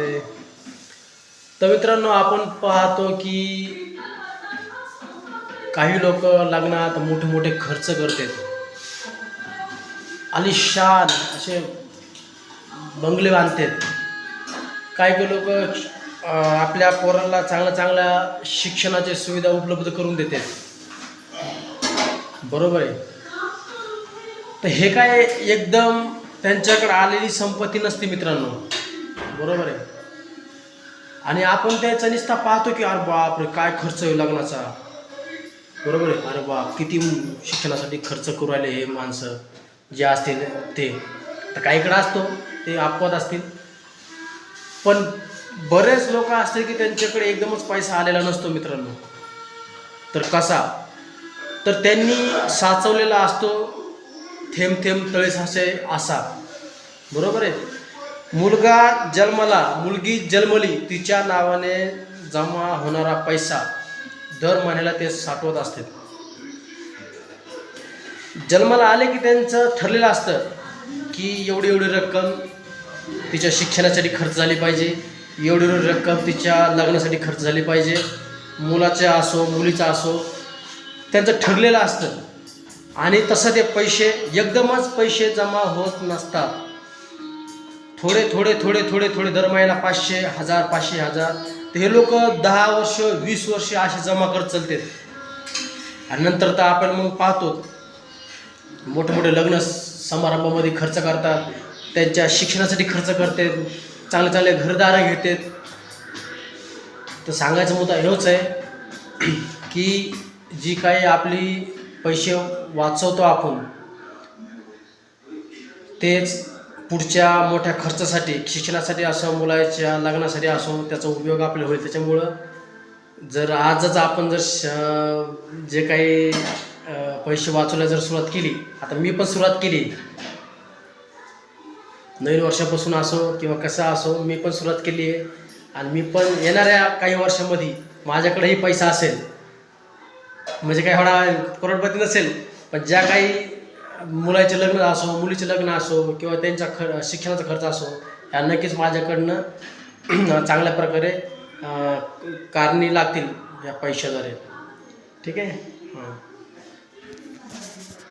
दे तर मित्रांनो आपण पाहतो की काही लोक लग्नात मोठे मोठे खर्च करतात. आलिशान असे बंगले बांधतात. काही काही लोक आपल्या पोरांना चांगल्या चांगल्या शिक्षणाची सुविधा उपलब्ध करून देतात. बरोबर आहे. तर हे काय एकदम त्यांच्याकडे आलेली संपत्ती नसते मित्रांनो. बरोबर आहे. आणि आपण त्याचा निस्ता पाहतो की अरे बापरे काय खर्च येऊ लग्नाचा. बरोबर आहे. अरे बाप किती शिक्षणासाठी खर्च करू राहिले हे माणसं. जे असतील ते. तर काहीकडे असतो ते अपवाद असतील. पण बरेच लोक असतील की त्यांच्याकडे एकदमच पैसा आलेला नसतो मित्रांनो. तर कसा? तर त्यांनी साचवलेला असतो थेंब थेंब तळे साचे असा बरोबर आहे. मुलगा जन्मला मुलगी जन्मली तिच्या नावाने जमा होणारा पैसा दर महिन्याला ते साठवत असते. जन्माला आले की त्यांचं ठरलेलं असतं की एवढी एवढी रक्कम तिच्या शिक्षणासाठी खर्च झाली पाहिजे एवढी एवढी रक्कम तिच्या लग्नासाठी खर्च झाली पाहिजे मुलाचा असो मुलीचा असो त्यांचं ठरलेलं असतं. आणि तसं ते पैसे एकदमच पैसे जमा होत नसतात. थोडे थोडे थोडे थोडे थोडे दर महिना पाचशे हजार पाचशे हजार. तर हे लोक दहा वर्ष वीस वर्ष असे जमा करत चालतात. आणि नंतर तर आपण मग पाहतो मोठे मोठे लग्न समारंभामध्ये खर्च करतात. त्यांच्या शिक्षणासाठी खर्च करते चांगले चांगले घरदार घेतात. तर सांगायचा मुद्दा हेच आहे की जी काही आपली पैसे वाचवतो आपण तेच पुढच्या मोठ्या खर्चासाठी शिक्षणासाठी असो मुलाच्या लग्नासाठी असो त्याचा उपयोग आपल्याला होईल. त्याच्यामुळं जर आजच आपण जर श जे काही पैसे वाचवल्या जर सुरुवात केली आता मी पण सुरुवात केली. नवीन वर्षापासून असो किंवा कसा असो मी पण सुरुवात केली आहे. आणि मी पण येणाऱ्या काही वर्षामध्ये माझ्याकडेही पैसा असेल. म्हणजे काही एवढा करोडपती नसेल पण ज्या काही मुलाचे लग्न असो मुलीचे लग्न असो किंवा त्यांचा ख शिक्षणाचा खर्च असो ह्या नक्कीच माझ्याकडनं चांगल्या प्रकारे कारणी लागतील या पैशाद्वारे. ठीक आहे? हां.